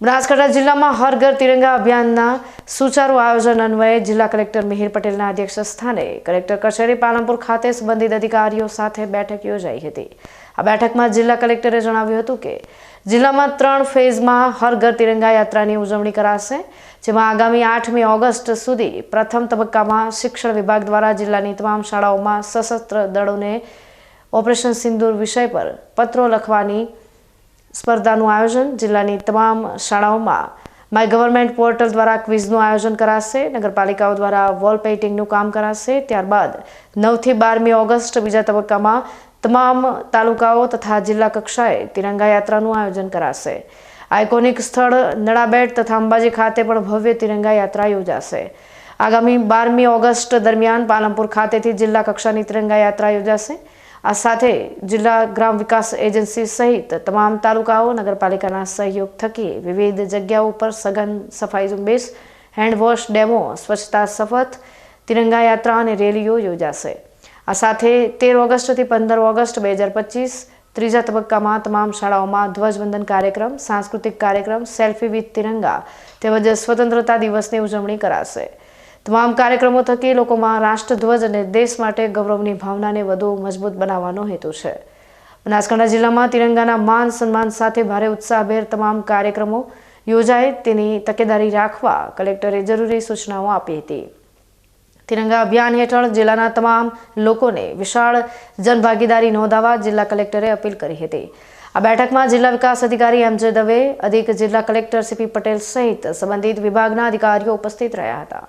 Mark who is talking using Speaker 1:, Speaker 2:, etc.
Speaker 1: બનાસકાંઠા જિલ્લામાં હર ઘર તિરંગા અભિયાનના સુચારુ આયોજન અન્વયે જિલ્લા કલેક્ટર મિહિર પટેલના અધ્યક્ષ સ્થાને કલેક્ટર કચેરી પાલનપુર ખાતે સંબંધિત અધિકારીઓ સાથે બેઠક યોજાઈ હતી. આ બેઠકમાં જિલ્લા કલેક્ટરે જણાવ્યું હતું કે, જિલ્લામાં ત્રણ ફેઝમાં હર ઘર તિરંગા યાત્રાની ઉજવણી કરાશે, જેમાં આગામી આઠમી ઓગસ્ટ સુધી પ્રથમ તબક્કામાં શિક્ષણ વિભાગ દ્વારા જિલ્લાની તમામ શાળાઓમાં સશસ્ત્ર દળોને ઓપરેશન સિંદૂર વિષય પર પત્રો લખવાની સ્પર્ધાનું આયોજન જિલ્લાની તમામ શાળાઓમાં માય ગવર્મેન્ટ પોર્ટલ દ્વારા ક્વિઝનું આયોજન કરાશે, નગરપાલિકાઓ દ્વારા વોલ પેઇન્ટિંગનું કામ કરાશે, ત્યારબાદ નવથી બારમી ઓગસ્ટ બીજા તબક્કામાં તમામ તાલુકાઓ તથા જિલ્લા કક્ષાએ તિરંગા યાત્રાનું આયોજન કરાશે. આઇકોનિક સ્થળ નડાબેટ તથા અંબાજી ખાતે પણ ભવ્ય તિરંગા યાત્રા યોજાશે. આગામી બારમી ઓગસ્ટ દરમિયાન પાલનપુર ખાતેથી જિલ્લા કક્ષાની તિરંગા યાત્રા યોજાશે. આ સાથે જિલ્લા ગ્રામ વિકાસ એજન્સી સહિત તમામ તાલુકાઓ નગરપાલિકાના સહયોગ થકી વિવિધ જગ્યાઓ પર સઘન સફાઈ ઝુંબેશ હેન્ડવોશ ડેમો, સ્વચ્છતા શપથ, તિરંગા યાત્રા અને રેલીઓ યોજાશે. આ સાથે તેર ઓગસ્ટથી પંદર ઓગસ્ટ બે હજાર પચીસ ત્રીજા તબક્કામાં તમામ શાળાઓમાં ધ્વજવંદન કાર્યક્રમ, સાંસ્કૃતિક કાર્યક્રમ, સેલ્ફી વિથ તિરંગા તેમજ સ્વતંત્રતા દિવસની ઉજવણી કરાશે. તમામ કાર્યક્રમો થકી લોકોમાં રાષ્ટ્રધ્વજ અને દેશ માટે ગૌરવની ભાવનાને વધુ મજબૂત બનાવવાનો હેતુ છે. બનાસકાંઠા જિલ્લામાં તિરંગાના માન સન્માન સાથે ભારે ઉત્સાહભેર તમામ કાર્યક્રમો યોજાય તેની તકેદારી રાખવા કલેક્ટરે જરૂરી સૂચનાઓ આપી હતી. તિરંગા અભિયાન હેઠળ જિલ્લાના તમામ લોકોને વિશાળ જનભાગીદારી નોંધાવવા જિલ્લા કલેક્ટરે અપીલ કરી હતી. આ બેઠકમાં જિલ્લા વિકાસ અધિકારી એમ જે દવે, અધિક જિલ્લા કલેક્ટર સીપી પટેલ સહિત સંબંધિત વિભાગના અધિકારીઓ ઉપસ્થિત રહ્યા હતા.